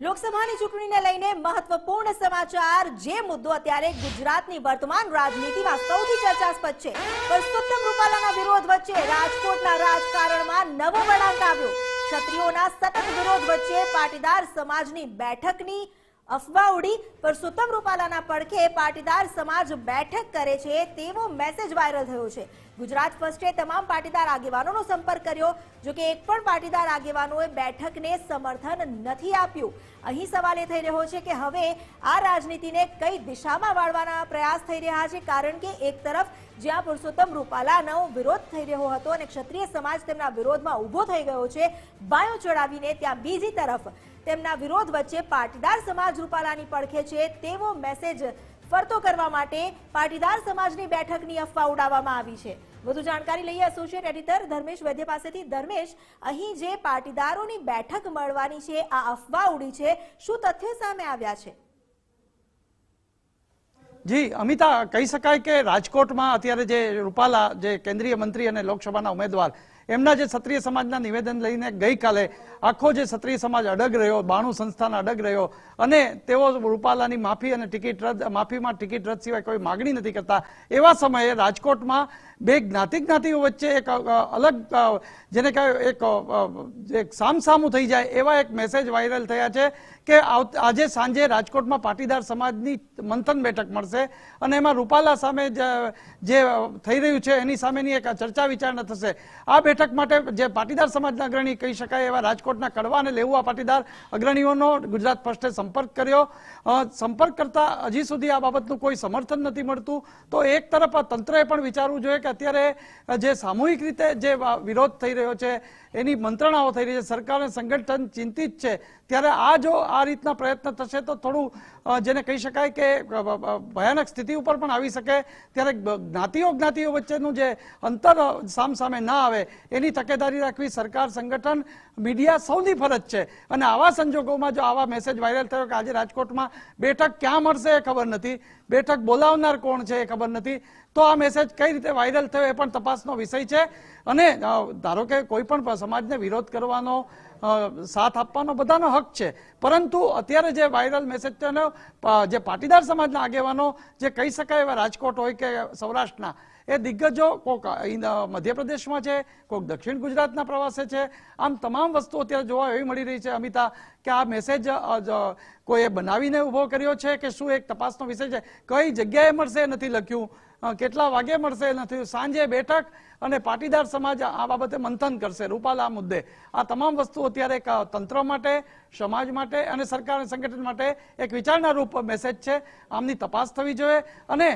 લોકસભાની ચૂંટણીને લઈને મહત્વપૂર્ણ સમાચાર, જે મુદ્દો અત્યારે ગુજરાતની વર્તમાન રાજનીતિમાં સૌથી ચર્ચાસ્પદ છે. પુરુષોત્તમ રૂપાલાના વિરોધ વચ્ચે રાજકોટના રાજકારણમાં નવો વળાંક આવ્યો. ક્ષત્રિયોના સતત વિરોધ વચ્ચે પાટીદાર સમાજની બેઠકની અફવા ઉડી પુરુષોત્તમ રૂપાલાના પડખે પાટીદાર સમાજ બેઠક કરે છે તેવો મેસેજ વાયરલ થયો છે. ગુજરાત ફર્સ્ટે તમામ પાટીદાર આગેવાનોનો સંપર્ક કર્યો, જો કે એક પણ પાટીદાર આગેવાનોએ બેઠકને સમર્થન નથી આપ્યું. અહીં સવાલ એ થઈ રહ્યો છે કે હવે આ રાજનીતિને કઈ દિશામાં વાળવાના પ્રયાસ થઈ રહ્યા છે, કારણ કે એક તરફ જ્યાં પુરુષોત્તમ રૂપાલાનો વિરોધ થઈ રહ્યો હતો અને ક્ષત્રિય સમાજ તેમના વિરોધમાં ઊભો થઈ ગયો છે, બાયો ચડાવીને ત્યાં બીજી તરફ તેમના વિરોધ વચ્ચે પાટીદાર સમાજ રૂપાલાની પડખે છે, તેવો મેસેજ ફરતો કરવા માટે પાટીદાર સમાજની બેઠકની અફવા ઉડાવવામાં આવી છે. વધુ જાણકારી લઈએ એસોસિએટ એડિટર ધર્મેશ વૈદ્ય પાસેથી. ધર્મેશ, અહીં જે પાટીદારોની બેઠક મળવાની છે, આ અફવા ઉડી છે, શું તથ્ય સામે આવ્યા છે? જી, અમિતા, કહી શકાય કે રાજકોટમાં અત્યારે જે રૂપાલા, જે કેન્દ્રીય મંત્રી અને લોકસભાના ઉમેદવાર એમના જે ક્ષત્રિય સમાજના નિવેદન લઈને ગઈકાલે આખો જે ક્ષત્રિય સમાજ અડગ રહ્યો, બાણું સંસ્થાન અડગ રહ્યો અને તેઓ રૂપાલાની માફી અને ટિકિટ રદ, માફીમાં ટિકિટ રદ સિવાય કોઈ માગણી નથી કરતા. એવા સમયે રાજકોટમાં બે જ્ઞાતિ જ્ઞાતિઓ વચ્ચે એક અલગ જેને કહેવાય એક સામસામું થઈ જાય એવા એક મેસેજ વાયરલ થયા છે કે આજે સાંજે રાજકોટમાં પાટીદાર સમાજની મંથન બેઠક મળશે અને એમાં રૂપાલા સામે જે થઈ રહ્યું છે એની સામેની એક ચર્ચા વિચારણા થશે. આ બેઠક માટે જે પાટીદાર સમાજના અગ્રણી કહી શકાય એવા રાજકોટના કડવા અને લેવા પાટીદાર અગ્રણીઓનો ગુજરાત ફર્સ્ટે સંપર્ક કર્યો. સંપર્ક કરતા હજી સુધી આ બાબતનું કોઈ સમર્થન નથી મળતું. તો એક તરફ આ તંત્રએ પણ વિચારવું જોઈએ કે અત્યારે જે સામૂહિક રીતે જે વિરોધ થઈ રહ્યો છે, એની મંત્રણાઓ થઈ રહી છે સરકાર અને સંગઠન ચિંતિત છે, ત્યારે આ જો આ રીતના પ્રયત્ન થશે તો થોડું જેને કહી શકાય કે ભયાનક સ્થિતિ ઉપર પણ આવી શકે. ત્યારે જ્ઞાતિઓ જ્ઞાતિઓ વચ્ચેનું જે અંતર સામ સામસામે ના આવે, એની તકેદારી રાખવી સરકાર, સંગઠન, મીડિયા સૌની ફરજ છે. અને આવા સંજોગોમાં જો આવા મેસેજ વાયરલ થયો કે આજે રાજકોટમાં બેઠક ક્યાં મળશે એ ખબર નથી. બેઠક બોલાવનાર કોણ છે એ ખબર નથી. તો આ મેસેજ કઈ રીતે વાયરલ થયો એ પણ તપાસનો વિષય છે. અને ધારો કે કોઈ પણ સમાજને વિરોધ કરવાનો સાથ આપવાનો બધાનો હક છે. પરંતુ અત્યારે જે વાયરલ મેસેજ છે જે પાટીદાર સમાજના આગેવાનો જે કહી શકાય એવા રાજકોટ હોય કે સૌરાષ્ટ્રના એ દિગ્ગજો કોક મધ્યપ્રદેશમાં છે, કોક દક્ષિણ ગુજરાતના પ્રવાસે છે. આમ તમામ વસ્તુ અત્યારે જોવા એવી મળી રહી છે, અમિતા, કે આ મેસેજ કોઈએ બનાવીને ઊભો કર્યો છે કે શું એક તપાસનો વિષય છે? કઈ જગ્યાએ મળશે નથી લખ્યું? કેટલા વાગે મળશે નથી સાંજે બેઠક અને પાટીદાર સમાજ આ બાબતે મંથન કરશે. રૂપાલા મુદ્દે. આ તમામ વસ્તુ અત્યારે તંત્ર માટે, સમાજ માટે અને સરકાર સંગઠન માટે એક વિચારણા રૂપ મેસેજ છે. આમની તપાસ થવી જોઈએ અને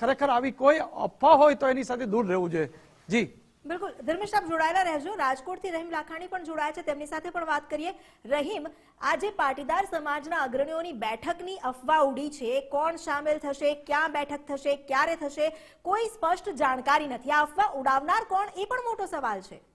ખરેખર આવી કોઈ અફવા હોય તો એની સાથે દૂર રહેવું જોઈએ. જી. બિલકુલ. ધર્મેશ, આપ જોડાયેલા રહેજો. રાજકોટથી રહીમ લાખાણી પણ જોડાયા છે. તેમની સાથે પણ વાત કરીએ. રહીમ, આજે પાટીદાર સમાજના અગ્રણીઓની બેઠકની અફવા ઉડી છે. કોણ સામેલ થશે? ક્યાં બેઠક થશે? ક્યારે થશે? કોઈ સ્પષ્ટ જાણકારી નથી. આ અફવા ઉડાવનાર કોણ? એ પણ મોટો સવાલ છે.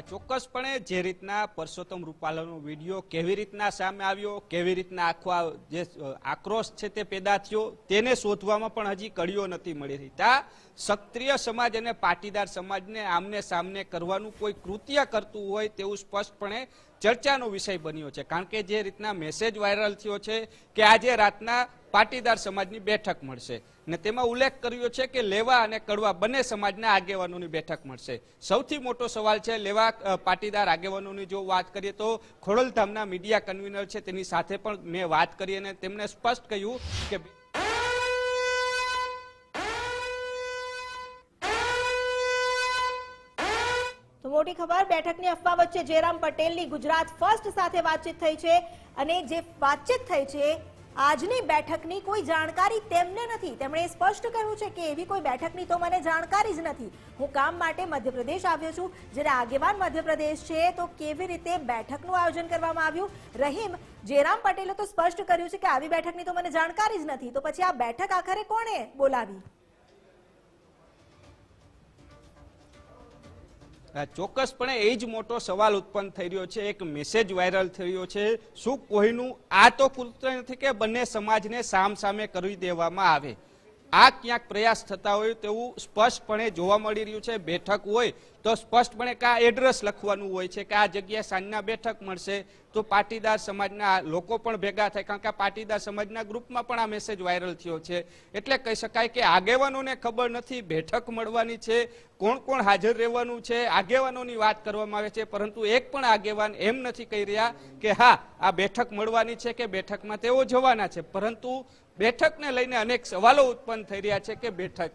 ચોક્કસપણે જે રીતના પરસોત્તમ રૂપાલાનો વીડિયો કેવી રીતના સામે આવ્યો, કેવી રીતના આખો જે આક્રોશ છે તે પેદા થયો, તેને શોધવામાં પણ હજી કડીઓ નથી મળી રહી ત્યાં ક્ષત્રિય સમાજ અને પાટીદાર સમાજને આમને સામને કરવાનું કોઈ કૃત્ય કરતું હોય તેવું સ્પષ્ટપણે ચર્ચાનો વિષય બન્યો છે. કારણ કે જે રીતના મેસેજ વાયરલ થયો છે કે આજે રાતના પાટીદાર સમાજની બેઠક મળશે. ને તેમાં ઉલ્લેખ કર્યો છે કે લેવા અને કડવા બંને સમાજના આગેવાનોની બેઠક મળશે. સૌથી મોટો સવાલ છે, લેવા પાટીદાર આગેવાનોની જો વાત કરીએ તો ખોડલધામના મીડિયા કન્વીનર છે, તેની સાથે પણ મેં વાત કરી અને તેમણે સ્પષ્ટ કહ્યું કે મોટી ખબર, બેઠકની અફવા વચ્ચે જયરામ પટેલની ગુજરાત ફર્સ્ટ સાથે વાતચીત થઈ છે અને જે વાતચીત થઈ છે આજની બેઠકની કોઈ જાણકારી તેમને નથી. તેમણે સ્પષ્ટ કહ્યું છે કે એવી કોઈ બેઠકની તો મને જાણકારી જ નથી. હું કામ માટે મધ્યપ્રદેશ આવ્યો છું. જ્યારે આગેવાન મધ્યપ્રદેશ છે, તો કેવી રીતે બેઠકનું આયોજન કરવામાં આવ્યું? રહીમ જયરામ પટેલે તો સ્પષ્ટ કર્યું છે કે આવી બેઠકની તો મને જાણકારી જ નથી. તો પછી આ બેઠક આખરે કોણે બોલાવી? ચોક્કસપણે એ જ મોટો સવાલ ઉત્પન્ન થઈ રહ્યો છે, એક મેસેજ વાયરલ થઈ રહ્યો છે, શું કોઈનું આ તો કૃત્ય નથી કે બંને સમાજને સામ સામે કરી દેવામાં આવે? આ ક્યાંક પ્રયાસ થતા હોય તેવું સ્પષ્ટપણે જોવા મળી રહ્યું છે. બેઠક હોય તો સ્પષ્ટપણે કે એડ્રેસ લખવાનું હોય છે કે આ જગ્યાએ સાંજના બેઠક મળશે. તો પાટીદાર સમાજના લોકો પણ ભેગા થાય. કારણ કે પાટીદાર સમાજના ગ્રુપમાં પણ આ મેસેજ વાયરલ થયો છે. એટલે કહી શકાય કે આગેવાનોને ખબર નથી બેઠક મળવાની છે, કોણ કોણ હાજર રહેવાનું છે, આગેવાનોની વાત કરવામાં આવે છે. પરંતુ એક પણ આગેવાન એમ નથી કહી રહ્યા કે હા, આ બેઠક મળવાની છે કે બેઠકમાં તેઓ જવાના છે. પરંતુ બેઠકને લઈને અનેક સવાલો ઉત્પન્ન થઈ રહ્યા છે કે બેઠક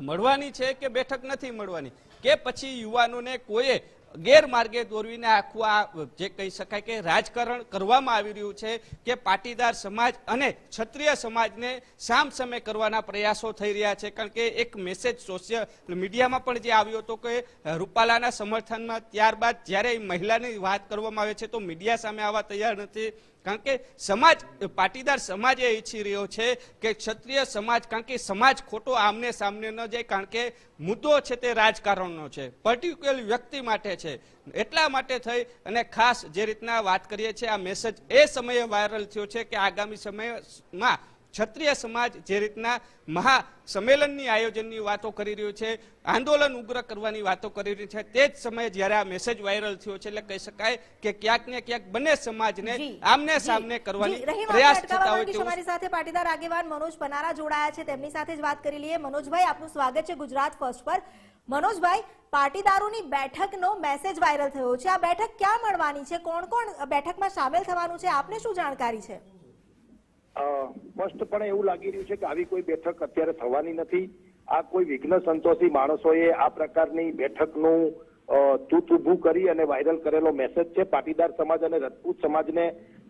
મળવાની છે કે બેઠક નથી મળવાની? કે પછી યુવાનોને કોઈએ ગેરમાર્ગે દોરવીને આખું આ, જે કહી શકાય કે રાજકારણ કરવામાં આવી રહ્યું છે કે પાટીદાર સમાજ અને ક્ષત્રિય સમાજને સામસામે કરવાના પ્રયાસો થઈ રહ્યા છે? કારણ કે એક મેસેજ સોશિયલ મીડિયામાં પણ જે આવ્યો હતો કે રૂપાલાના સમર્થનમાં ત્યારબાદ જ્યારે મહિલાની વાત કરવામાં આવે છે તો મીડિયા સામે આવવા તૈયાર નથી. કારણ કે સમાજ, પાટીદાર સમાજ એ ઈચ્છી રહ્યો છે કે ક્ષત્રિય સમાજ, કારણ કે સમાજ ખોટો આમને સામને ન જાય, કારણ કે મુદ્દો છે તે રાજકારણનો છે પર્ટિક્યુલર વ્યક્તિ માટે છે. એટલા માટે થઈ અને ખાસ જે રીતના વાત કરીએ છીએ, આ મેસેજ એ સમયે વાયરલ થયો છે કે આગામી સમયમાં ક્ષત્રિય સમાજ જે રીતના મહા સંમેલનની આયોજનની વાતો કરી રહ્યું છે આંદોલન ઉગ્ર કરવાની વાતો કરી રહ્યું છે તે જ સમયે જ્યારે આ મેસેજ વાયરલ થયો છે એટલે કહી શકાય કે ક્યાંક ને ક્યાંક બંને સમાજને આમને સામને કરવાની પ્રયાસ થતા હોય છે અમારી સાથે પાટીદાર આગેવાન મનોજ પનારા જોડાયા છે. તેમની સાથે જ વાત કરી લઈએ. મનોજભાઈ આપનું સ્વાગત છે ગુજરાત ફર્સ્ટ પર. મનોજભાઈ પાટીદારોની બેઠકનો મેસેજ વાયરલ થયો છે. આ બેઠક ક્યાં મળવાની છે? કોણ કોણ બેઠકમાં સામેલ થવાનું છે? આપને શું જાણકારી છે? સ્પષ્ટપણે એવું લાગી રહ્યું છે કે આવી કોઈ બેઠક અત્યારે થવાની નથી. આ કોઈ વિઘ્ન સંતોષી માણસોએ આ પ્રકારની બેઠકનું તૂત ઊભું કરી અને વાયરલ કરેલો મેસેજ છે. પાટીદાર સમાજ અને રજપૂત સમાજને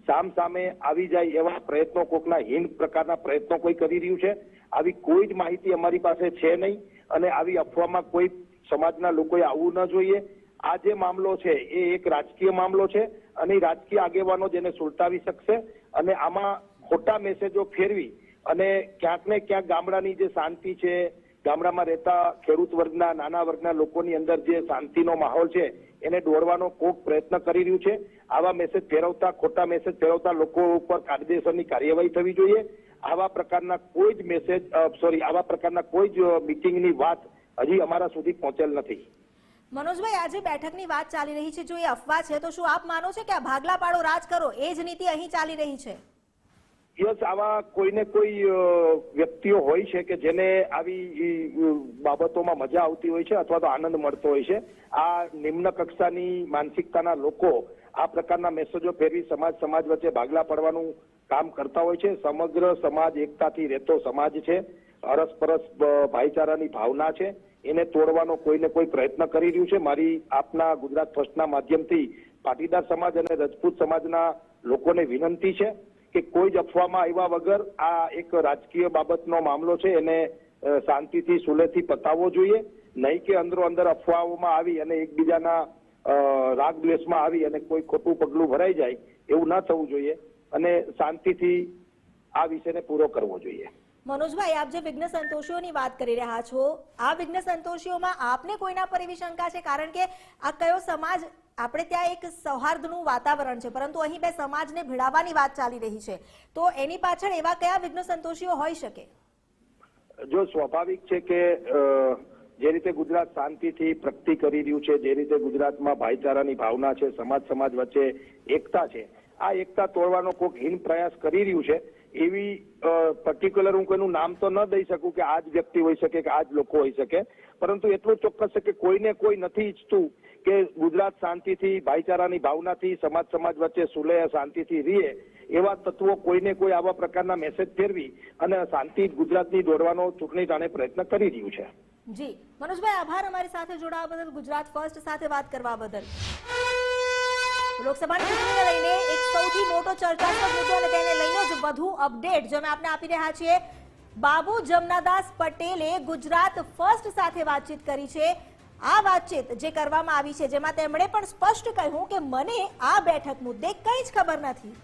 સામ સામે આવી જાય એવા પ્રયત્નો કોકના હીન પ્રકારના પ્રયત્નો કોઈ કરી રહ્યું છે? આવી કોઈ જ માહિતી અમારી પાસે છે નહીં અને આવી અફવામાં કોઈ સમાજના લોકોએ આવવું ન જોઈએ. આ જે મામલો છે એ એક રાજકીય મામલો છે અને રાજકીય આગેવાનો જેને સુલટાવી શકશે અને આમાં ખોટા મેસેજો ફેરવી અને ક્યાંક ને ક્યાંક ગામડાની જે શાંતિ છે, ગામડામાં રહેતા ખેડૂત વર્ગના, નાના વર્ગના લોકોની અંદર જે શાંતિનો માહોલ છે, એને દોડવાનો કોક પ્રયત્ન કરી રહ્યું છે. આવા મેસેજ ફેરવતા, ખોટા મેસેજ ફેરવતા લોકો ઉપર કાયદેસરની કાર્યવાહી થવી જોઈએ. આવા પ્રકારના કોઈ જ મેસેજ સોરી આવા પ્રકારના કોઈ જ મિટિંગની વાત હજી અમારા સુધી પહોંચેલ નથી. મનોજભાઈ આજે બેઠકની વાત ચાલી રહી છે, જો એ અફવા છે, તો શું આપ માનો છો કે આ ભાગલા પાડો રાજ કરો? એ જ નીતિ અહીં ચાલી રહી છે. યસ આવા કોઈને કોઈ વ્યક્તિઓ હોય છે કે જેને આવી બાબતોમાં મજા આવતી હોય છે અથવા તો આનંદ મળતો હોય છે, આ નિમ્ન કક્ષાની માનસિકતાના લોકો આ પ્રકારના મેસેજો ફેરવી સમાજ સમાજ વચ્ચે ભાગલા પડવાનું કામ કરતા હોય છે. સમગ્ર સમાજ એકતાથી રહેતો સમાજ છે. અરસપરસ ભાઈચારાની ભાવના છે. એને તોડવાનો કોઈને કોઈ પ્રયત્ન કરી રહ્યું છે. મારી આપના ગુજરાત ફર્સ્ટના માધ્યમથી પાટીદાર સમાજ અને રજપૂત સમાજના લોકોને વિનંતી છે. કે કોઈ જ અફવામાં આવ્યા વગર આ એક રાજકીય બાબતનો મામલો છે, એને શાંતિથી, સુલેથી પતાવવો જોઈએ. નહીં કે અંદરો અંદર અફવાઓમાં આવી અને એકબીજાના રાગ દ્વેષમાં આવી અને કોઈ ખોટું પગલું ભરાઈ જાય, એવું ન થવું જોઈએ. અને શાંતિથી આ વિષયને પૂરો કરવો જોઈએ. મનોજભાઈ, આપ જે વિઘ્ન સંતોષીઓની વાત કરી રહ્યા છો, આ વિઘ્ન સંતોષીઓમાં આપને કોઈના પર એવી શંકા છે? કારણ કે આ કયો સમાજ આપણે ત્યાં એક સૌહાર્દનું વાતાવરણ છે, પરંતુ અહીં બે સમાજને ભેળાવવાની વાત ચાલી રહી છે. તો એની પાછળ એવા કયા વિઘ્ન સંતોષીઓ હોઈ શકે? જો સ્વાભાવિક છે કે જે રીતે ગુજરાત શાંતિથી પ્રગતિ કરી રહ્યું છે, જે રીતે ગુજરાતમાં ભાઈચારાની ભાવના છે, સમાજ સમાજ વચ્ચે એકતા છે, આ એકતા તોડવાનો કોઈક હીન પ્રયાસ કરી રહ્યું છે, એવી પર્ટિક્યુલર હું કોઈનું નામ તો ન દઈ શકું કે આ જ વ્યક્તિ હોઈ શકે કે આ જ લોકો હોઈ શકે, પરંતુ એટલું ચોક્કસ છે કે કોઈને કોઈ નથી ઈચ્છતું કે ગુજરાત શાંતિથી, ભાઈચારાની ભાવનાથી, સમાજ સમાજ વચ્ચે સુલેહ શાંતિથી રીએ એવા તત્વો કોઈને કોઈ આવા પ્રકારના મેસેજ ફેરવી અને શાંતિ ગુજરાતની દોડવાનો ચૂંટણી જાણે પ્રયત્ન કરી રહ્યું છે. જી. મનોજભાઈ, આભાર અમારી સાથે જોડાવા બદલ, ગુજરાત ફર્સ્ટ સાથે વાત કરવા બદલ. લોકસભાની ચૂંટણીને લઈને એક સૌથી મોટો ચર્ચાસ્પદ મુદ્દો અને તેને લઈને જ વધુ અપડેટ જો અમે આપને આપી રહ્યા છીએ. બાબુ જમનાદાસ પટેલે ગુજરાત ફર્સ્ટ સાથે વાતચીત કરી છે. આ વાતચીત જે કરવામાં આવી છે, જેમાં તેમણે પણ સ્પષ્ટ કહ્યું કે મને આ બેઠક મુદ્દે કંઈ જ ખબર નથી.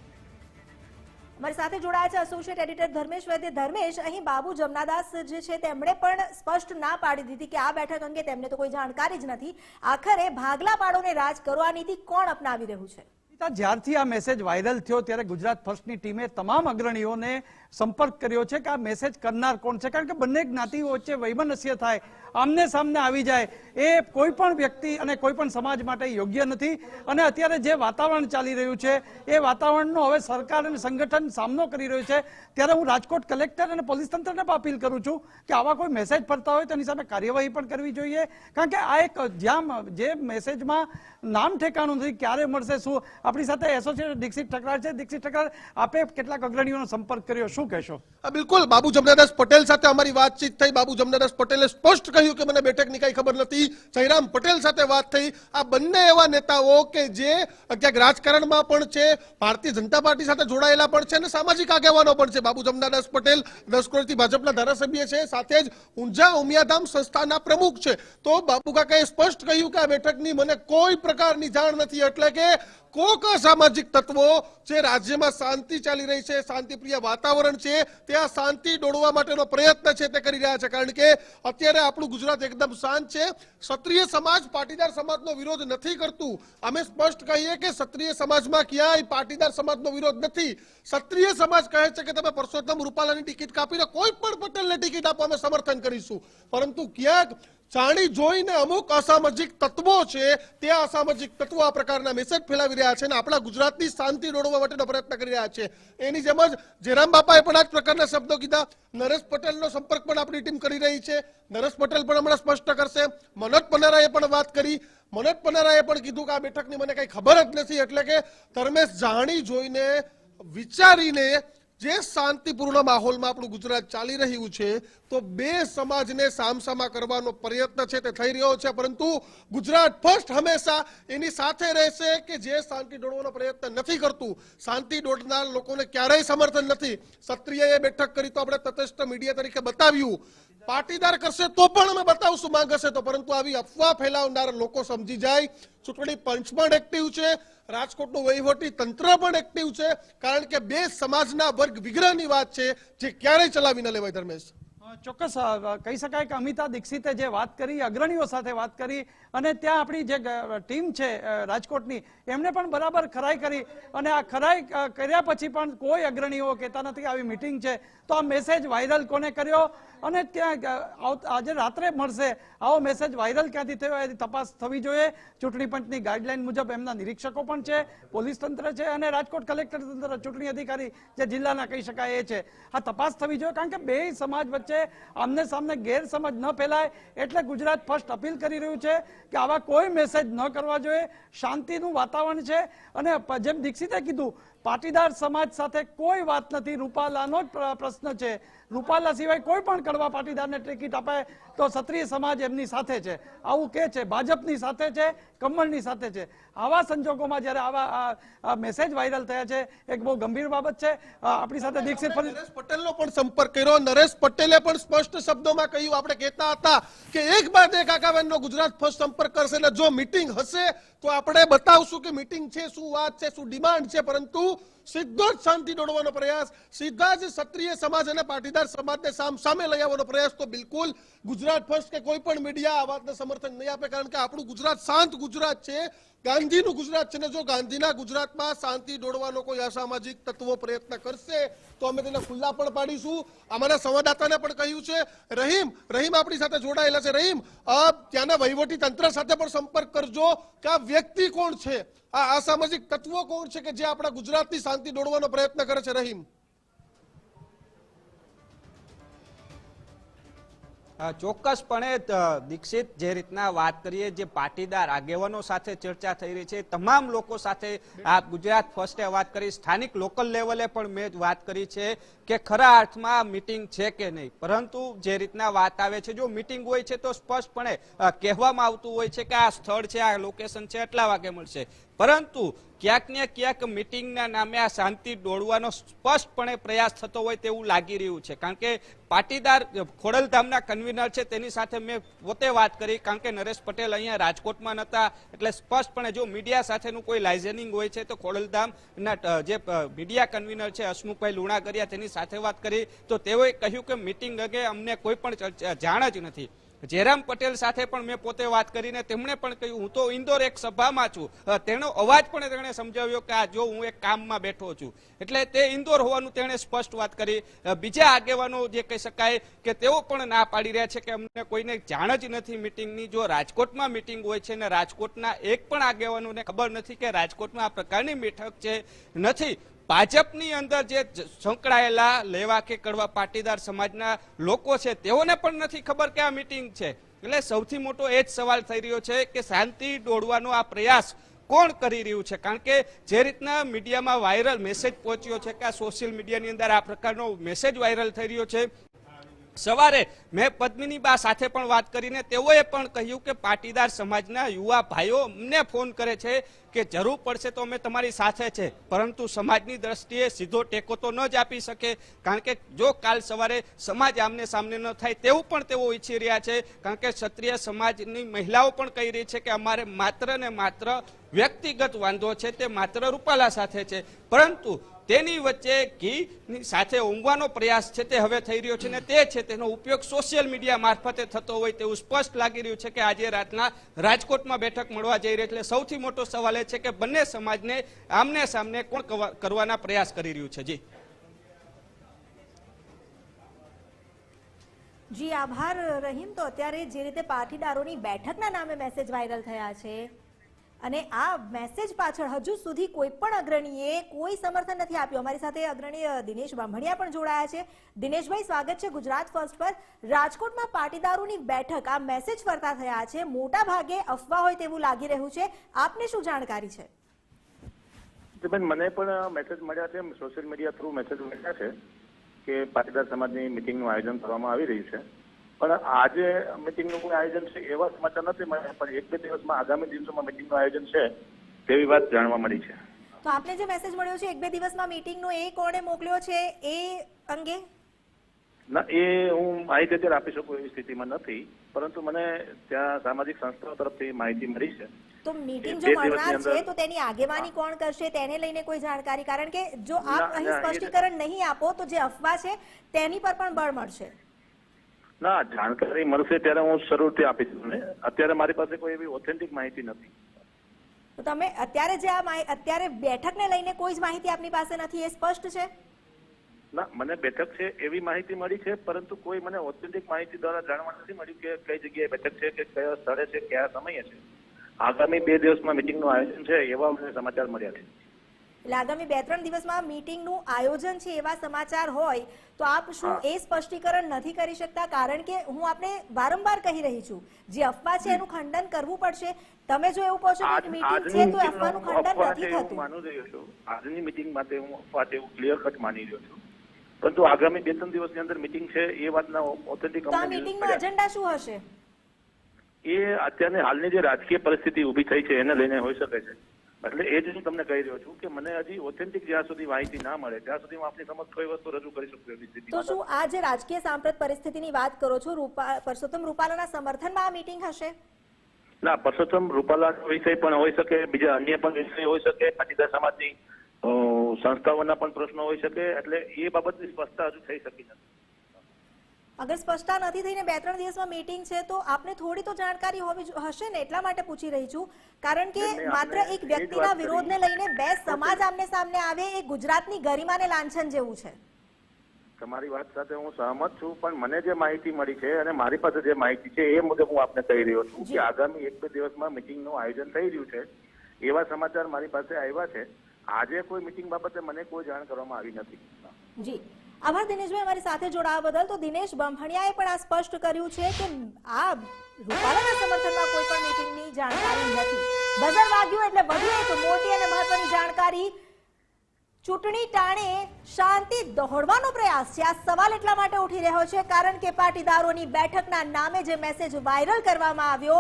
અમારી સાથે જોડાયા છે એસોસિએટ એડિટર ધર્મેશ વૈદ્ય. ધર્મેશ, અહીં બાબુ જમનાદાસ જે છે, તેમણે પણ સ્પષ્ટ ના પાડી દીધી કે આ બેઠક અંગે તેમને તો કોઈ જાણકારી જ નથી. આખરે ભાગલા પાડોને રાજ કરો નીતિ કોણ અપનાવી રહ્યું છે? જ્યારથી આ મેસેજ વાયરલ થયો, ત્યારે ગુજરાત ફર્સ્ટની ટીમે તમામ અગ્રણીઓને સંપર્ક કર્યો છે કે આ મેસેજ કરનાર કોણ છે? કારણ કે બંને જ્ઞાતિઓ વચ્ચે વૈમનસ્ય થાય. આમને સામને આવી જાય એ કોઈ પણ વ્યક્તિ અને કોઈ પણ સમાજ માટે યોગ્ય નથી. અને અત્યારે જે વાતાવરણ ચાલી રહ્યું છે, એ વાતાવરણનો હવે સરકાર અને સંગઠન સામનો કરી રહ્યું છે. ત્યારે હું રાજકોટ કલેક્ટર અને પોલીસ તંત્રને પણ અપીલ કરું છું કે આવા કોઈ મેસેજ ફરતા હોય તેની સામે કાર્યવાહી પણ કરવી જોઈએ. કારણ કે આ એક જ્યાં જે મેસેજમાં નામ ઠેકાણું નથી, ક્યારે મળશે, શું? આપણી સાથે એસોસિએટ દીક્ષિત ઠકરાર છે. દીક્ષિત ઠકરાર, આપે કેટલાક અગ્રણીઓનો સંપર્ક કર્યો. શું કહેશો? બિલકુલ. બાબુ જમનાદાસ પટેલ સાથે અમારી વાતચીત થઈ. બાબુ જમનાદાસ પટેલે સ્પષ્ટ કહ્યું કે મને બેઠકની કઈ ખબર નથી. જયરામ પટેલ સાથે વાત થઈ. આ બંને એવા નેતાઓ કે જે ક્યાંક રાજકારણમાં પણ છે, ભારતીય જનતા પાર્ટી સાથે જોડાયેલા પણ છે અને સામાજિક આગેવાનો પણ છે. બાબુ જમનાદાસ પટેલ દસ કરોડથી ભાજપના ધારાસભ્ય છે. સાથે જ ઊંઝા ઉમિયાધામ સંસ્થાના પ્રમુખ છે. તો બાબુ કાકાએ સ્પષ્ટ કહ્યું કે આ બેઠકની મને કોઈ પ્રકારની જાણ નથી. એટલે કે કોક સામાજિક તત્વો જે રાજ્યમાં શાંતિ ચાલી રહી છે, શાંતિપ્રિય વાતાવરણ છે ત્યાં શાંતિ દોડવા માટેનો પ્રયત્ન છે તે કરી રહ્યા છે. કારણ કે અત્યારે આપણું ગુજરાત એકદમ શાંત છે. ક્ષત્રિય સમાજ પાટીદાર સમાજનો વિરોધ નથી કરતું. અમે સ્પષ્ટ કહીએ કે ક્ષત્રિય સમાજમાં ક્યાંય પાટીદાર સમાજનો વિરોધ નથી. ક્ષત્રિય સમાજ કહે છે કે તમે પરસોત્તમ રૂપાલાની ટિકિટ કાપીને કોઈ પણ પટેલને ટિકિટ આપો અમે સમર્થન કરીશું. પરંતુ ક્યાંક જાણી જોઈને અમુક અસામાજિક તત્વો છે, તે અસામાજિક તત્વો આ પ્રકારના મેસેજ ફેલાવી રહ્યા છે અને આપણા ગુજરાતની શાંતિ દોડવા માટેનો પ્રયત્ન કરી રહ્યા છે. એની જેમ જ જયરામ બાપાએ પણ આ જ પ્રકારના શબ્દો કીધા. નરેશ પટેલનો સંપર્ક પણ આપણી ટીમ કરી રહી છે. નરેશ પટેલ પણ હમણાં સ્પષ્ટ કરશે. મનોજ પનારાએ પણ વાત કરી. મનોજ પનારાએ પણ કીધું કે આ બેઠકની મને કંઈ ખબર જ નથી, એટલે કે ધર્મેશ જાણી જોઈને વિચારીને જે શાંતિપૂર્ણ માહોલમાં આપણું ગુજરાત ચાલી રહ્યું છે, તો બે સમાજને સામસામા કરવાનો પ્રયત્ન છે તે થઈ રહ્યો છે. પરંતુ ગુજરાત ફર્સ્ટ હંમેશા એની સાથે રહેશે કે જે શાંતિ દોડવાનો પ્રયત્ન નથી કરતું. શાંતિ દોડનાર લોકોને ક્યારેય સમર્થન નથી. ક્ષત્રિયએ બેઠક કરી તો આપણે તટસ્થ મીડિયા તરીકે બતાવ્યું. પાટીદાર કરશે તો પણ અમે બતાવશું માંગ હશે તો. પરંતુ આવી અફવા ફેલાવનાર લોકો સમજી જાય. ચૂંટણી પંચ પણ એક્ટિવ છે. રાજકોટનું વહીવટી તંત્ર પણ એક્ટિવ છે. કારણ કે બે સમાજના વર્ગ વિગ્રહની વાત છે, જે ક્યારેય ચલાવી ન લેવાય, ધર્મેશ. ચોક્કસ કહી શકાય કે અમિતા દીક્ષિતે જે વાત કરી, અગ્રણીઓ સાથે વાત કરી, અને ત્યાં આપણી જે ટીમ છે રાજકોટની, એમને પણ બરાબર ખરાઈ કરી, અને આ ખરાઈ કર્યા પછી પણ કોઈ અગ્રણીઓ કહેતા નથી, આવી મિટિંગ છે, તો આ મેસેજ વાયરલ કોને કર્યો? અને ત્યાં આજે રાત્રે મળશે, આવો મેસેજ વાયરલ ક્યાંથી થયો, એની તપાસ થવી જોઈએ. ચૂંટણી પંચની ગાઈડલાઈન મુજબ એમના નિરીક્ષકો પણ છે, પોલીસ તંત્ર છે, અને રાજકોટ કલેક્ટર તંત્ર, ચૂંટણી અધિકારી જે જિલ્લાના કહી શકાય એ છે. આ તપાસ થવી જોઈએ, કારણ કે બે સમાજ વચ્ચે આમને સામને ગેરસમજ ન ફેલાય એટલે ગુજરાત ફર્સ્ટ અપીલ કરી રહ્યું છે કે આવા કોઈ મેસેજ ન કરવા જોઈએ. શાંતિનું વાતાવરણ છે. અને જેમ દીક્ષિતે કીધું પાટીદાર સમાજ સાથે કોઈ વાત નથી. રૂપાલાનો જ પ્રશ્ન છે. રૂપાલા સિવાય કોઈ પણ કડવા પાટીદારને ટિકિટ આપે તો ક્ષત્રિય સમાજ એમની સાથે છે. આવું કે છે? ભાજપની સાથે છે? કમળની સાથે છે? આવા સંજોગોમાં જ્યારે આવા મેસેજ વાયરલ થયા છે એક બહુ ગંભીર બાબત છે. આપણી સાથે દીક્ષિત નરેશ પટેલનો પણ સંપર્ક કર્યો. નરેશ પટેલે પણ સ્પષ્ટ શબ્દોમાં કહ્યું આપણે કહેતા હતા કે એક બાદ એક આકાબેનનો ગુજરાત ફર્સ્ટ સંપર્ક કરશે. એટલે જો મીટિંગ હશે તો આપણે બતાવશું કે મીટિંગ છે શું વાત છે શું ડિમાન્ડ છે. પરંતુ 또 સીધો જ શાંતિ દોડવાનો પ્રયાસ, સીધા જ ક્ષત્રિય સમાજ અને પાટીદાર સમાજને સામ, સામે લઈ આવવાનો પ્રયાસ તો બિલકુલ ગુજરાત ફર્સ્ટ કે કોઈ પણ મીડિયા આ વાતને સમર્થન નહીં આપે, કારણ કે આપણું ગુજરાત શાંત ગુજરાત છે. ગાંધીનું ગુજરાત છે ને જો ગાંધીના ગુજરાતમાં શાંતિ દોડવાનો કોઈ અસામાજિક તત્વો પ્રયત્ન કરશે, તો અમે તેને ખુલ્લા પણ પાડીશું. અમારા સંવાદદાતાને પણ કહ્યું છે, રહીમ રહીમ આપણી સાથે જોડાયેલા છે. રહીમ ત્યાંના વહીવટી તંત્ર સાથે પણ સંપર્ક કરજો કે આ વ્યક્તિ કોણ છે? આ અસામાજિક તત્વો કોણ છે કે જે આપણા ગુજરાતની શાંતિ દોડવાનો પ્રયત્ન કરે છે રહીમ. ચોક્કસપણે દીક્ષિત જે રીતના વાત કરીએ, જે પાટીદાર આગેવાનો સાથે ચર્ચા થઈ રહી છે, તમામ લોકો સાથે આ ગુજરાત ફર્સ્ટે વાત કરી, સ્થાનિક લોકલ લેવલે પણ મેં વાત કરી છે કે ખરા અર્થમાં મીટિંગ છે કે નહીં. પરંતુ જે રીતના વાત આવે છે, જો મિટિંગ હોય છે તો સ્પષ્ટપણે કહેવામાં આવતું હોય છે કે આ સ્થળ છે, આ લોકેશન છે, એટલા વાગે મળશે. પરંતુ ક્યાંક ને ક્યાંક મિટિંગના નામે આ શાંતિ દોડવાનો સ્પષ્ટપણે પ્રયાસ થતો હોય તેવું લાગી રહ્યું છે. કારણ કે પાટીદાર ખોડલધામના કન્વીનર છે, તેની સાથે મેં પોતે વાત કરી. કારણ કે નરેશ પટેલ અહીંયા રાજકોટમાં નહોતા એટલે સ્પષ્ટપણે જો મીડિયા સાથેનું કોઈ લાઇઝનિંગ હોય છે, તો ખોડલધામના જે મીડિયા કન્વીનર છે, હસમુખભાઈ લુણાગરિયા તેની સાથે વાત કરી. તો તેઓએ કહ્યું કે મીટિંગ અંગે અમને કોઈ પણ જાણ જ નથી. જયરામ પટેલ સાથે પણ મેં પોતે વાત કરીને તેમણે પણ કહ્યું, હું તો ઇન્દોર એક સભામાં છું. તેનો અવાજ પણ તેણે સમજાવ્યો કે આ જો હું એક કામમાં બેઠો છું. એટલે તે ઇન્દોર હોવાનું તેણે સ્પષ્ટ વાત કરી. બીજા આગેવાનો જે કહી શકાય કે તેઓ પણ ના પાડી રહ્યા છે કે અમને કોઈને જાણ જ નથી મિટિંગની. જો રાજકોટમાં મિટિંગ હોય છે ને રાજકોટના એક પણ આગેવાનોને ખબર નથી કે રાજકોટમાં આ પ્રકારની બેઠક છે નથી ભાજપની અંદર જે સંકળાયેલા લેવા કે કડવા પાટીદાર સમાજના લોકો છે, તેઓને પણ નથી ખબર કે આ મિટિંગ છે. એટલે સૌથી મોટો એ જ સવાલ થઈ રહ્યો છે કે શાંતિ દોડવાનો આ પ્રયાસ કોણ કરી રહ્યું છે? કારણ કે જે રીતના મીડિયામાં વાયરલ મેસેજ પહોંચ્યો છે કે આ સોશિયલ મીડિયાની અંદર આ પ્રકારનો મેસેજ વાયરલ થઈ રહ્યો છે સવારે મેં પદ્મિની બા સાથે પણ વાત કરીને તેઓએ પણ કહ્યું કે પાટીદાર સમાજના યુવા ભાઈઓ અમને ફોન કરે છે કે જરૂર પડશે તો અમે તમારી સાથે છે. પરંતુ સમાજની દ્રષ્ટિએ સીધો ટેકો તો ન જ આપી શકે. કારણ કે જો કાલ સવારે સમાજ આમને સામને ન થાય તેવું પણ તેઓ ઈચ્છી રહ્યા છે. કારણ કે ક્ષત્રિય સમાજની મહિલાઓ પણ કહી રહી છે કે અમારે માત્ર ને માત્ર વ્યક્તિગત વાંધો છે તે માત્ર રૂપાલા સાથે છે. પરંતુ તેની વચ્ચે ઘીની સાથે ઊંઘવાનો પ્રયાસ છે તે હવે થઈ રહ્યો છે ને તે છે તેનો ઉપયોગ સોશિયલ મીડિયા મારફતે થતો હોય તેવું સ્પષ્ટ લાગી રહ્યું છે કે આજે રાતના રાજકોટમાં બેઠક મળવા જઈ રહી એટલે સૌથી મોટો સવાલ એ છે કે બંને સમાજને આમને સામને કોણ કરવાના પ્રયાસ કરી રહ્યું છે? જી. જી, આભાર રહીમ. તો અત્યારે જે રીતે પાટીદારોની બેઠકના નામે મેસેજ વાયરલ થયા છે અને આ મેસેજ પાછળ હજુ સુધી કોઈ પણ અગ્રણીએ કોઈ સમર્થન નથી આપ્યું. અમારી સાથે અગ્રણી દિનેશ બામણિયા પણ જોડાયા છે. દિનેશભાઈ, સ્વાગત છે ગુજરાત ફર્સ્ટ પર. રાજકોટમાં પાટીદારોની બેઠક, આ મેસેજ ફરતા થયા છે. મોટા ભાગે અફવા હોય તેવું લાગી રહ્યું છે. આપને શું જાણકારી છે? બેન મને પણ મેસેજ મળ્યા છે. સોશિયલ મીડિયા થ્રુ મેસેજ મળ્યા છે કે પાટીદાર સમાજની મિટિંગનું આયોજન કરવામાં આવી રહ્યું છે. પણ આજે મિટિંગનું કોઈ આયોજન છે એવા સમાચાર નથી મળ્યા પણ એક બે દિવસમાં આગામી દિવસોમાં મિટિંગનું આયોજન છે તેવી વાત જાણવા મળી છે. તો આપને જે મેસેજ મળ્યો છે એક બે દિવસમાં મિટિંગનો એ કોણે મોકલ્યો છે એ અંગે? ના એ હું માહિતી અત્યારે આપી શકું એવી સ્થિતિમાં નથી પરંતુ મને ત્યાં સામાજિક સંસ્થાઓ તરફથી માહિતી મળી છે. તો મીટિંગ જો મળનાર છે તો તેની આગેવાની કોણ કરશે તેને લઈને કોઈ જાણકારી? કારણ કે જો આપ અહીં સ્પષ્ટીકરણ નહીં આપો તો જે અફવા છે તેની પર પણ બળ મળશે. ના જાણકારી મળશે ત્યારે હું શરૂથી આપીશ તમને. અત્યારે મારી પાસે કોઈ એવી ઓથેન્ટિક માહિતી નથી. તો તમે અત્યારે જે આ અત્યારે બેઠકને લઈને કોઈ જ માહિતી આપની પાસે નથી એ સ્પષ્ટ છે? ના મને બેઠક છે એવી માહિતી મળી છે પરંતુ કોઈ મને ઓથેન્ટિક માહિતી દ્વારા જાણવા નથી મળ્યું કે કઈ જગ્યાએ બેઠક છે કે કયા સ્થળે છે કયા સમયે છે. આગામી બે દિવસમાં મિટિંગનું આયોજન છે એવા મને સમાચાર મળ્યા છે. એટલે આગામી બે ત્રણ દિવસમાં મીટિંગનું આયોજન છે એવા સમાચાર હોય તો આપ શું એ સ્પષ્ટીકરણ નથી કરી શકતા? કારણ કે હું આપને વારંવાર કહી રહી છું જે અફવા છે એનું ખંડન કરવું પડશે. તમે જો એવું કહો છો કે મીટિંગ છે તો અફવાનું ખંડન નથી થતું. માનું રહ્યો છું. આજની મિટિંગ માટે હું અફવા એવું ક્લિયર કટ માની રહ્યો છું. પરંતુ આગામી બે ત્રણ દિવસની અંદર મિટિંગ છે એ વાતના ઓથેન્ટિક મીટિંગનો એજન્ડા શું હશે? એ અત્યારની હાલની જે રાજકીય પરિસ્થિતિ ઊભી થઈ છે એને લઈને હોઈ શકે છે. એટલે એ જ હું તમને કહી રહ્યો છું કે મને હજી ઓથેન્ટિક જ્યાં સુધી માહિતી ના મળે ત્યાં સુધી હું આપની સમક્ષ કોઈ વસ્તુ રજૂ કરી શકતો નથી. તો શું આ જે રાજકીય સાંપ્રત પરિસ્થિતિની વાત કરો છો રૂપા પરસોત્તમ રૂપાલાના સમર્થનમાં આ મીટિંગ હશે? ના પરસોત્તમ રૂપાલાનો વિષય પણ હોઈ શકે બીજા અન્ય પણ વિષય હોઈ શકે પાટીદાર સમાજની સંસ્થાઓના પણ પ્રશ્નો હોઈ શકે એટલે એ બાબતની સ્પષ્ટતા હજુ થઈ શકી નથી. અગર સ્પષ્ટતા નથી થઈને બે ત્રણ દિવસમાં મીટિંગ છે તો આપને થોડી તો જાણકારી હોવી હશે ને? એટલા માટે પૂછી રહી છું. કારણ કે માત્ર એક વ્યક્તિના વિરોધને લઈને બે સમાજ આમને સામને આવે એ ગુજરાતની ગરિમાને લાંછન જેવું છે. તમારી વાત સાથે હું સહમત છું પણ મને જે માહિતી મળી છે અને મારી પાસે જે માહિતી છે એ મુજબ હું આપને કહી રહ્યો છું. કે આગામી એક બે દિવસમાં મિટિંગનું આયોજન થઈ રહ્યું છે. એવા સમાચાર મારી પાસે આવ્યા છે. આજે કોઈ મિટિંગ બાબતે મને કોઈ જાણ કરવામાં આવી નથી. જી. આભાર દિનેશભાઈ અમારી સાથે જોડાવા બદલ. તો દિનેશ બંભણિયાએ પણ આ સ્પષ્ટ કર્યું છે કે આ રૂપાલાના સમર્થનમાં કોઈ પણ મીટિંગની જાણકારી નથી. બઝર વાગ્યું એટલે વધુ એક મોટી અને મહત્વની જાણકારી. ચૂંટણી ટાણે શાંતિ દોહડવાનો પ્રયાસ છે. આ સવાલ એટલા માટે ઉઠી રહ્યો છે કારણ કે પાટીદારોની બેઠકના નામે જે મેસેજ વાયરલ કરવામાં આવ્યો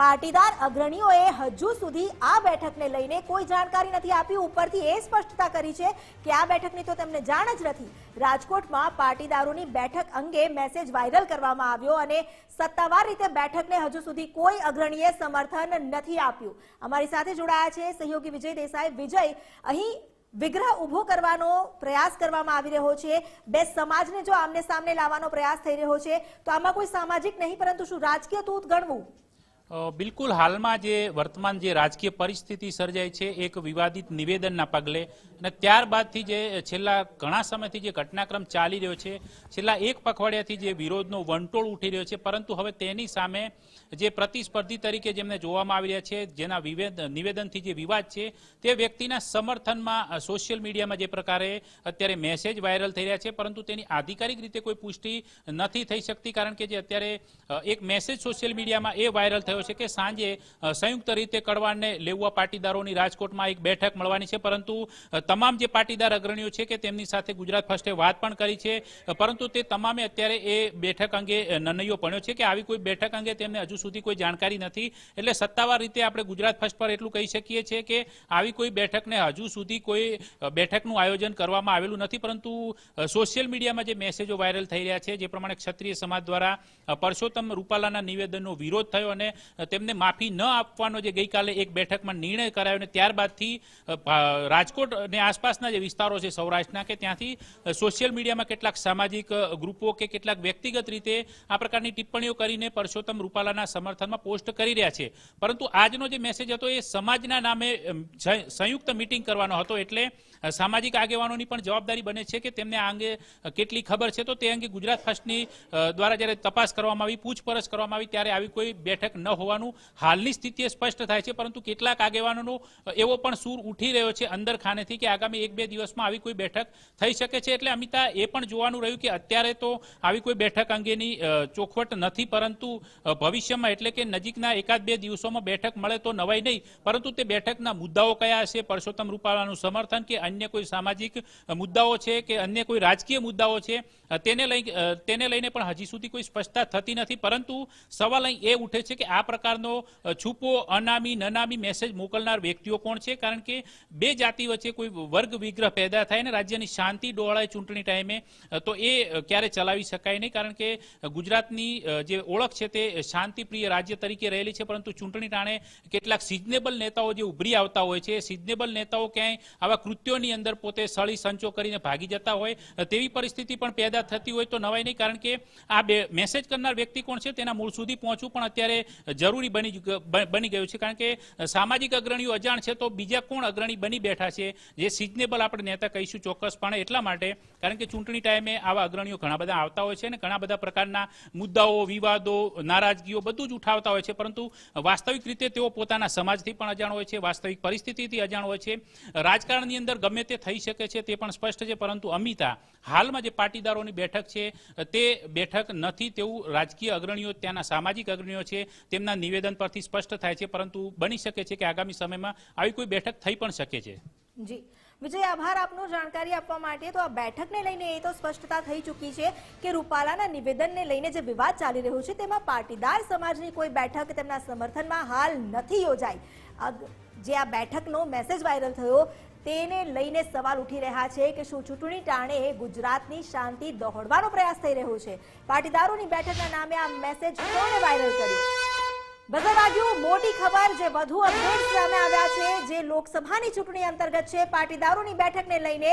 પાટીદાર અગ્રણીઓએ હજુ સુધી આ બેઠકને લઈને કોઈ જાણકારી નથી આપી. ઉપરથી એ સ્પષ્ટતા કરી છે કે આ બેઠકની તો તેમને જાણ જ નથી. રાજકોટમાં પાટીદારોની બેઠક અંગે મેસેજ વાયરલ કરવામાં આવ્યો અને સત્તાવાર રીતે બેઠકને હજુ સુધી કોઈ અગ્રણીએ સમર્થન નથી આપ્યું. અમારી સાથે જોડાયા છે સહયોગી વિજય દેસાઈ. વિજય, અહીં વિગ્રહ ઊભો કરવાનો પ્રયાસ કરવામાં આવી રહ્યો છે. બે સમાજને જો આમને સામને લાવવાનો પ્રયાસ થઈ રહ્યો છે, તો આમાં કોઈ સામાજિક નહીં, પરંતુ શું રાજકીય તૂત ગણવું? બિલકુલ હાલમાં જે વર્તમાન જે રાજકીય પરિસ્થિતિ સર્જાઈ છે, એક વિવાદિત નિવેદનના પગલે અને ત્યારબાદથી જે છેલ્લા ઘણા સમયથી જે ઘટનાક્રમ ચાલી રહ્યો છે, છેલ્લા એક પખવાડિયાથી જે વિરોધનો વંટોળ ઉઠી રહ્યો છે, પરંતુ હવે તેની સામે જે પ્રતિસ્પર્ધી તરીકે જેમને જોવામાં આવી રહ્યા છે, જેના નિવેદનથી જે વિવાદ છે, તે વ્યક્તિના સમર્થનમાં સોશિયલ મીડિયામાં જે પ્રકારે અત્યારે મેસેજ વાયરલ થઈ રહ્યા છે, પરંતુ તેની આધિકારિક રીતે કોઈ પુષ્ટિ નથી થઈ શકતી કારણ કે જે અત્યારે એક મેસેજ સોશિયલ મીડિયામાં એ વાયરલ થયો છે કે સાંજે સંયુક્ત રીતે કડવાણને લેવા પાટીદારોની રાજકોટમાં એક બેઠક મળવાની છે, પરંતુ તમામ જે પાટીદાર અગ્રણીઓ છે કે તેમની સાથે ગુજરાત ફર્સ્ટે વાત પણ કરી છે પરંતુ તે તમામે અત્યારે એ બેઠક અંગે નિર્ણયો પડ્યો છે કે આવી કોઈ બેઠક અંગે તેમને હજુ સુધી કોઈ જાણકારી નથી. એટલે સત્તાવાર રીતે આપણે ગુજરાત ફર્સ્ટ પર એટલું કહી શકીએ છીએ કે આવી કોઈ બેઠકને હજુ સુધી કોઈ બેઠકનું આયોજન કરવામાં આવેલું નથી. પરંતુ સોશિયલ મીડિયામાં જે મેસેજો વાયરલ થઈ રહ્યા છે, જે પ્રમાણે ક્ષત્રિય સમાજ દ્વારા પરસોત્તમ રૂપાલાના નિવેદનનો વિરોધ થયો અને તેમને માફી ન આપવાનો જે ગઈકાલે એક બેઠકમાં નિર્ણય કરાયો અને ત્યારબાદથી રાજકોટ અને આસપાસના જે વિસ્તારો છે, સૌરાષ્ટ્રના, કે ત્યાંથી સોશિયલ મીડિયામાં કેટલાક સામાજિક ગ્રુપો કે કેટલાક વ્યક્તિગત રીતે આ પ્રકારની ટિપ્પણીઓ કરીને પરસોત્તમ રૂપાલાના સમર્થનમાં પોસ્ટ કરી રહ્યા છે. પરંતુ આજનો જે મેસેજ હતો એ સમાજના નામે સંયુક્ત મિટિંગ કરવાનો હતો એટલે સામાજિક આગેવાનોની પણ જવાબદારી બને છે કે તેમને આ અંગે કેટલી ખબર છે તો તે અંગે ગુજરાત ફર્સ્ટની દ્વારા જ્યારે તપાસ કરવામાં આવી, પૂછપરછ કરવામાં આવી, ત્યારે આવી કોઈ બેઠક ન હોવાનું હાલની સ્થિતિએ સ્પષ્ટ થાય છે. પરંતુ કેટલાક આગેવાનોનો એવો પણ સૂર ઉઠી રહ્યો છે અંદર ખાનેથી કે આગામી એક બે દિવસમાં આવી કોઈ બેઠક થઈ શકે છે. એટલે અમિતા એ પણ જોવાનું રહ્યું કે અત્યારે તો આવી કોઈ બેઠક અંગેની ચોખવટ નથી. પરંતુ ભવિષ્યમાં એટલે કે નજીકના એકાદ બે દિવસોમાં બેઠક મળે તો નવાઈ નહીં. પરંતુ તે બેઠકના મુદ્દાઓ કયા હશે, પરસોત્તમ રૂપાલાનું સમર્થન કે અન્ય કોઈ સામાજિક મુદ્દાઓ છે કે અન્ય કોઈ રાજકીય મુદ્દાઓ છે? તેને લઈ તેને લઈને પણ હજી સુધી કોઈ સ્પષ્ટતા થતી નથી, પરંતુ સવાલ અહીં એ ઉઠે છે કે આ પ્રકારનો છુપો, અનામી, નનામી મેસેજ મોકલનાર વ્યક્તિઓ કોણ છે? કારણ કે બે જાતિ વચ્ચે કોઈ વર્ગ વિગ્રહ પેદા થાય ને રાજ્યની શાંતિ ડોળાય ચૂંટણી ટાઈમે તો એ ક્યારે ચલાવી શકાય નહીં. કારણ કે ગુજરાતની જે ઓળખ છે તે શાંતિપ્રિય રાજ્ય તરીકે રહેલી છે, પરંતુ ચૂંટણી ટાણે કેટલાક સિઝનેબલ નેતાઓ જે ઉભરી આવતા હોય છે સિઝનેબલ નેતાઓ ક્યાંય આવા કૃત્યોની અંદર પોતે સળી સંચો કરીને ભાગી જતા હોય તેવી પરિસ્થિતિ પણ પેદા થતી હોય તો નવાય નહીં, કારણ કે આ બે મેસેજ કરનાર વ્યક્તિ કોણ છે તેના મૂળ સુધી પહોંચવું પણ અત્યારે જરૂરી બની બની ગયું છે, કારણ કે સામાજિક અગ્રણીઓ અજાણ છે તો બીજા કોણ અગ્રણી બની બેઠા છે જે સિઝનેબલ આપણે નેતા કહીશું ચોક્કસપણે એટલા માટે, કારણ કે ચૂંટણી ટાઈમે આવા અગ્રણીઓ ઘણા બધા આવતા હોય છે અને ઘણા બધા પ્રકારના મુદ્દાઓ, વિવાદો, નારાજગીઓ બધું જ ઉઠાવતા હોય છે, પરંતુ વાસ્તવિક રીતે તેઓ પોતાના સમાજથી પણ અજાણ હોય છે, વાસ્તવિક પરિસ્થિતિથી અજાણ હોય છે. રાજકારણની અંદર ગમે તે થઈ શકે છે તે પણ સ્પષ્ટ છે, પરંતુ અમિતા હાલમાં જે પાટીદારોની બેઠક છે. તે બેઠક નથી તેવું રાજકીય અગ્રણીઓ, ત્યાંના સામાજિક અગ્રણીઓ છે, તેમના નિવેદન પરથી સ્પષ્ટ થાય છે, પરંતુ બની શકે છે કે આગામી સમયમાં આવી કોઈ બેઠક થઈ પણ શકે છે. જી. વિજય, આભાર આપનો જાણકારી આપવા માટે. તો આ બેઠકને લઈને એ તો સ્પષ્ટતા થઈ ચૂકી છે કે રૂપાલાના નિવેદનને લઈને જે વિવાદ ચાલી રહ્યો છે, તેમાં પાટીદાર સમાજની કોઈ બેઠક તેમના સમર્થનમાં હાલ નથી યોજાઈ. જે આ બેઠકનો મેસેજ વાયરલ થયો તેને લઈને સવાલ ઉઠી રહ્યા છે કે શું ચૂંટણી ટાણે ગુજરાતની શાંતિ દોહડવાનો પ્રયાસ થઈ રહ્યો છે? પાટીદારોની બેઠકના નામે આ મેસેજ કોણે વાયરલ કર્યો? બજાર વાગ્યું મોટી ખબર જે વધુ અપડેટ સામે આવ્યા છે, જે લોકસભાની ચૂંટણી અંતર્ગત છે, પાટીદારોની બેઠકને લઈને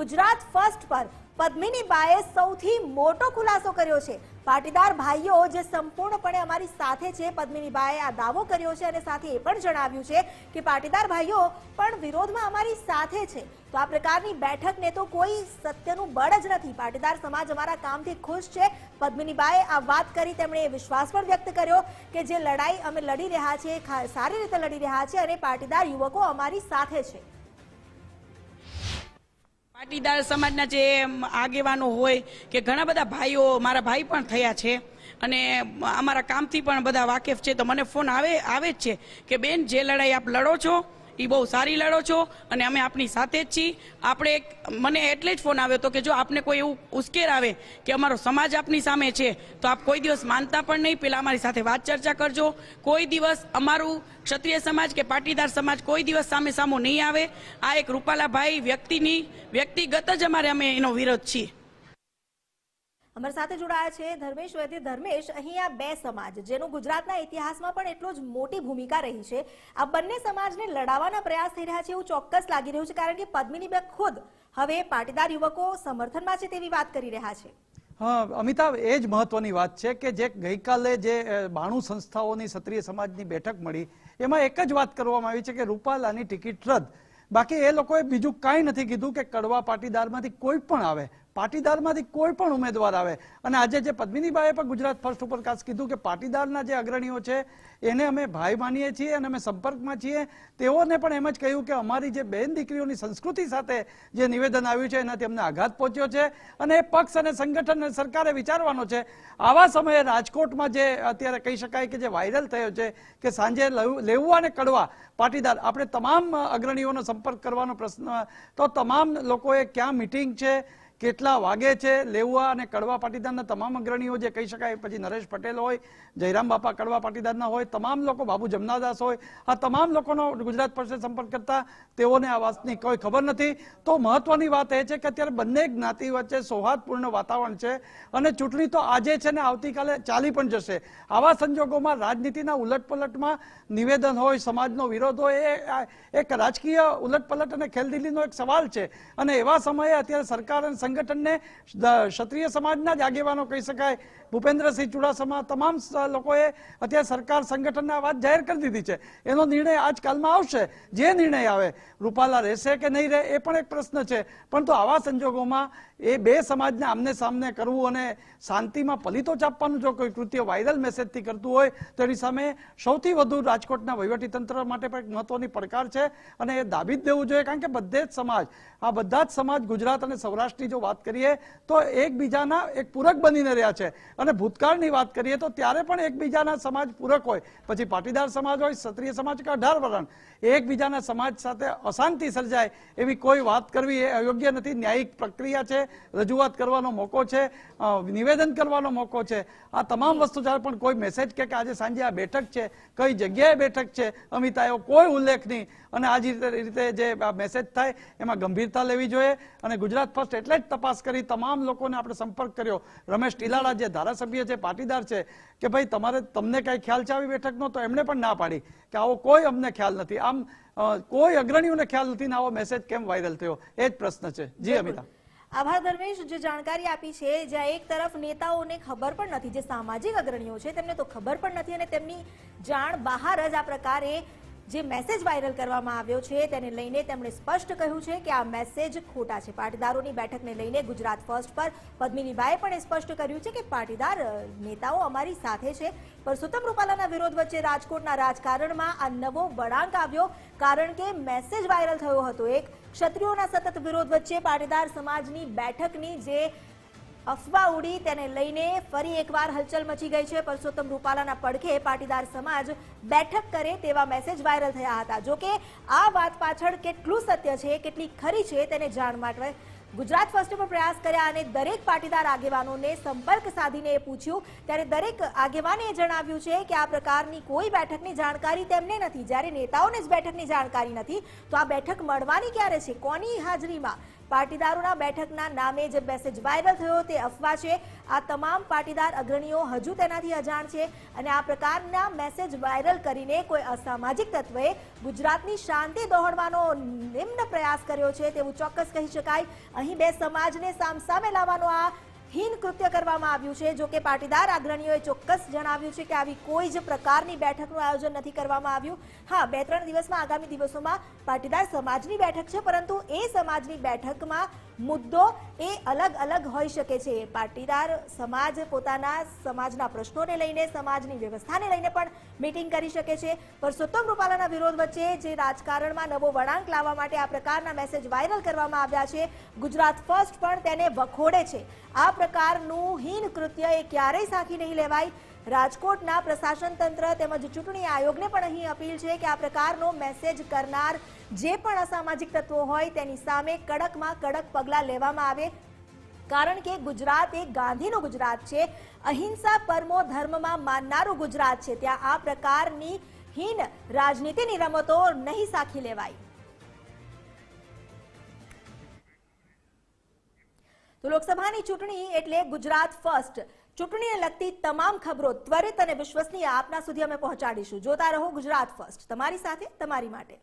ગુજરાત ફર્સ્ટ પર પદ્મિની બાએ સૌથી મોટો ખુલાસો કર્યો છે. પાટીદાર ભાઈઓ જે સંપૂર્ણપણે અમારી સાથે છે પદ્મિનીબાએ આ દાવો કર્યો છે અને સાથે એ પણ જણાવ્યું છે કે પાટીદાર ભાઈઓ પણ વિરોધમાં અમારી સાથે છે. તો આ પ્રકારની બેઠકને તો કોઈ સત્યનું બળ જ નથી. પાટીદાર સમાજ અમારા કામથી ખુશ છે. પદ્મિનીબાએ આ વાત કરી, તેમણે એ વિશ્વાસ પણ વ્યક્ત કર્યો કે જે લડાઈ અમે લડી રહ્યા છીએ સારી રીતે લડી રહ્યા છીએ અને પાટીદાર યુવકો અમારી સાથે છે. પાટીદાર સમાજના જે આગેવાનો હોય કે ઘણા બધા ભાઈઓ મારા ભાઈ પણ થયા છે અને અમારા કામથી પણ બધા વાકેફ છે. તો મને ફોન આવે આવે જ છે કે બેન, જે લડાઈ આપ લડો છો એ બહુ સારી લડો છો અને અમે આપની સાથે જ છીએ. આપણે મને એટલે જ ફોન આવ્યો હતો કે જો આપને કોઈ એવું ઉશ્કેર આવે કે અમારો સમાજ આપની સામે છે, તો આપ કોઈ દિવસ માનતા પણ નહીં. પહેલાં અમારી સાથે વાત ચર્ચા કરજો. કોઈ દિવસ અમારું ક્ષત્રિય સમાજ કે પાટીદાર સમાજ કોઈ દિવસ સામે સામો નહીં આવે. આ એક રૂપાલાભાઈ વ્યક્તિની વ્યક્તિગત જ અમારે અમે એનો વિરોધ છીએ. અમારી સાથે જોડાયા છે ધર્મેશ વૈદ્ય. ધર્મેશ અહીંયા બે સમાજ, જેનું ગુજરાતના ઇતિહાસમાં પણ એટલો જ મોટી ભૂમિકા રહી છે, આ બંને સમાજને લડાવવાના પ્રયાસ થઈ રહ્યા છે એવું ચોક્કસ લાગી રહ્યું છે, કારણ કે પદ્મિનીબેન ખુદ હવે પાટીદાર યુવકો સમર્થનમાં છે તેવી વાત કરી રહ્યા છે. અમિતાભ, એ જ મહત્વની વાત છે કે જે ગઈકાલે જે બાણું સંસ્થાઓની ક્ષત્રિય સમાજની બેઠક મળી, એમાં એક જ વાત કરવામાં આવી છે કે રૂપાલાની ટિકિટ રદ. બાકી એ લોકોએ બીજું કાંઈ નથી કીધું કે કડવા પાટીદારમાંથી કોઈ પણ આવે. પાટીદારમાંથી કોઈ પણ ઉમેદવાર આવે. અને આજે જે પદ્મિનીબાએ પણ ગુજરાત ફર્સ્ટ ઉપર ખાસ કીધું કે પાટીદારના જે અગ્રણીઓ છે, એને અમે ભાઈ માનીએ છીએ અને અમે સંપર્કમાં છીએ. તેઓને પણ એમ જ કહ્યું કે અમારી જે બેન દીકરીઓની સંસ્કૃતિ સાથે જે નિવેદન આવ્યું છે, એનાથી અમને આઘાત પહોંચ્યો છે. અને એ પક્ષ અને સંગઠન અને સરકારે વિચારવાનો છે. આવા સમયે રાજકોટમાં જે અત્યારે કહી શકાય કે જે વાયરલ થયો છે કે સાંજે લેવું અને કડવા, પાટીદાર, આપણે તમામ અગ્રણીઓનો સંપર્ક કરવાનો પ્રશ્ન, તો તમામ લોકોએ ક્યાં મિટિંગ છે કેટલા વાગે છે? લેવા અને કડવા પાટીદારના તમામ અગ્રણીઓ જે કહી શકાય, પછી નરેશ પટેલ હોય, જયરામ બાપા કડવા પાટીદારના હોય, તમામ લોકો, બાબુ જમનાદાસ હોય, આ તમામ લોકોનો ગુજરાત પરિષદ સંપર્ક કરતા તેઓને આ વાતની કોઈ ખબર નથી. તો મહત્વની વાત એ છે કે અત્યારે બંને જ્ઞાતિ વચ્ચે સૌહાર્દપૂર્ણ વાતાવરણ છે અને ચૂંટણી તો આજે છે ને આવતીકાલે ચાલી પણ જશે. આવા સંજોગોમાં રાજનીતિના ઉલટપલટમાં નિવેદન હોય, સમાજનો વિરોધ હોય, એ એક રાજકીય ઉલટપલટ અને ખેલદિલીનો એક સવાલ છે. અને એવા સમયે અત્યારે સરકાર અને સંગઠનને ક્ષત્રિય સમાજના જ આગેવાનો કહી શકાય. ભૂપેન્દ્રસિંહ ચુડાસમા તમામ લોકોએ અત્યારે સરકાર સંગઠનને વાત જાહેર કરી દીધી છે. એનો નિર્ણય આજકાલમાં આવશે. જે નિર્ણય આવે, રૂપાલા રહેશે કે નહીં રહે, એ પણ એક પ્રશ્ન છે. પરંતુ આવા સંજોગોમાં એ બે સમાજને આમને સામને કરવું અને શાંતિમાં પલિતો ચાપવાનું જો કોઈ કૃત્ય વાયરલ મેસેજથી કરતું હોય, તો એની સામે સૌથી વધુ રાજકોટના વહીવટીતંત્ર માટે પણ એક મહત્વની પડકાર છે અને એ દાબી જ દેવું જોઈએ. કારણ કે બધે જ સમાજ, આ બધા જ સમાજ ગુજરાત અને સૌરાષ્ટ્રની જો વાત કરીએ તો એકબીજાના એક પૂરક બનીને રહ્યા છે. અને ભૂતકાળની વાત કરીએ તો ત્યારે પણ એકબીજાના સમાજ પૂરક હોય. પછી પાટીદાર સમાજ હોય, ક્ષત્રિય સમાજ કે અઢાર વર્ણ. એકબીજાના સમાજ સાથે અશાંતિ સર્જાય એવી કોઈ વાત કરવી એ અયોગ્ય નથી. ન્યાયિક પ્રક્રિયા છે, રજૂઆત કરવાનો મોકો છે નિવેદન કરવાનો મોકો છે. આ તમામ વસ્તુ જ્યારે પણ કોઈ મેસેજ કે આજે સાંજે આ બેઠક છે, કઈ જગ્યાએ બેઠક છે, અમિતા એવો કોઈ ઉલ્લેખ નહીં. અને આ રીતે રીતે જે મેસેજ થાય એમાં ગંભીરતા લેવી જોઈએ. અને ગુજરાત ફર્સ્ટ એટલે જ તપાસ કરી તમામ લોકોને આપણે સંપર્ક કર્યો. રમેશ ટીલાળા જે ધારાસભ્ય છે પાટીદાર છે કે ભાઈ તમારે તમને કઈ ખ્યાલ છે આવી બેઠકનો તો એમણે પણ ના પાડી કે આવો કોઈ અમને ખ્યાલ નથી. આમ કોઈ અગ્રણીઓને ખ્યાલ નથી ને આવો મેસેજ કેમ વાયરલ થયો? એ જ પ્રશ્ન છે. જી અમિતા. આભાર ધર્મેશ જે જાણકારી આપી છે જ્યાં એક તરફ નેતાઓને ખબર પણ નથી જે સામાજિક અગ્રણીઓ છે તેમને તો ખબર પણ નથી અને તેમની જાણ બહાર જ આ પ્રકારે જે મેસેજ વાયરલ કરવામાં આવ્યો છે તેને લઈને તેમણે સ્પષ્ટ કહ્યું છે કે આ મેસેજ ખોટા છે. પાટીદારોની બેઠકને લઈને ગુજરાત ફર્સ્ટ પર પદ્મિનીબાએ પણ સ્પષ્ટ કર્યું છે કે પાટીદાર નેતાઓ અમારી સાથે છે. પરસોત્તમ રૂપાલાના વિરોધ વચ્ચે રાજકોટના રાજકારણમાં આ નવો વળાંક આવ્યો કારણ કે મેસેજ વાયરલ થયો હતો એક. ક્ષત્રિયોના સતત વિરોધ વચ્ચે પાટીદાર સમાજની બેઠકની જે અફવા ઉડી તેને લઈને ફરી એકવાર હલચલ મચી ગઈ છે. પરસોત્તમ રૂપાલાના પડખે પાટીદાર સમાજ બેઠક કરે તેવા મેસેજ વાયરલ થયા હતા. જો કે આ વાત પાછળ કેટલું સત્ય છે, કેટલી ખરી છે તેને જાણ માટે ગુજરાત ફર્સ્ટ પર પ્રયાસ કર્યા અને દરેક પાટીદાર આગેવાનોને સંપર્ક સાધીને એ પૂછ્યું. ત્યારે દરેક આગેવાને જણાવ્યું છે કે આ પ્રકારની કોઈ બેઠકની જાણકારી તેમને નથી. જ્યારે નેતાઓને જ બેઠકની જાણકારી નથી, તો આ બેઠક મળવાની ક્યારે છે? કોની હાજરીમાં? પાટીદારોના બેઠકના નામે જે મેસેજ વાયરલ થયો તે અફવા છે. આ તમામ પાટીદાર અગ્રણીઓ હજુ તેનાથી અજાણ છે અને આ પ્રકારના મેસેજ વાયરલ કરીને કોઈ અસામાજિક તત્વએ ગુજરાતની શાંતિ દોહડવાનો નિમ્ન પ્રયાસ કર્યો છે તેવું ચોક્કસ કહી શકાય. અહીં બે સમાજને સામસામે લાવવાનો આ હીન કૃત્ય કરવામાં આવ્યું છે. જો કે પાટીદાર અગ્રણીઓએ ચોક્કસ જણાવ્યું છે કે આવી કોઈ જ પ્રકારની બેઠકનું આયોજન નથી કરવામાં આવ્યું. હા, બે ત્રણ દિવસમાં આગામી દિવસોમાં પાટીદાર સમાજની બેઠક છે, પરંતુ એ સમાજની બેઠકમાં મુદ્દો એ અલગ અલગ હોઈ શકે છે. પાટીદાર સમાજ પોતાના સમાજના પ્રશ્નોને લઈને, સમાજની વ્યવસ્થાને લઈને પણ મીટિંગ કરી શકે છે. પરસોત્તમ રૂપાલાના વિરોધ વચ્ચે જે રાજકારણમાં નવો વળાંક લાવવા માટે આ પ્રકારના મેસેજ વાયરલ કરવામાં આવ્યા છે, ગુજરાત ફર્સ્ટ પણ તેને વખોડે છે. આ પ્રકારનું હીન કૃત્ય એ ક્યારેય સાખી નહીં લેવાય. રાજકોટના પ્રશાસન તંત્ર તેમજ ચૂંટણી આયોગને પણ અહીં અપીલ છે કે આ પ્રકારનો મેસેજ કરનાર જે પણ અસામાજિક તત્વો હોય તેની સામે કડકમાં કડક પગલાં લેવામાં આવે. કારણ કે ગુજરાત એ ગાંધીનું ગુજરાત છે. અહિંસા પરમો ધર્મમાં માનનારું ગુજરાત છે. ત્યાં આ પ્રકારની હીન રાજનીતિની રમતો નહીં સાખી લેવાય. લોકસભાની ચૂંટણી એટલે ગુજરાત ફર્સ્ટ ચૂંટણીને લગતી તમામ ખબરો ત્વરિત અને વિશ્વસનીય આપના સુધી અમે પહોંચાડીશું. જોતા રહો ગુજરાત ફર્સ્ટ તમારી સાથે, તમારી માટે.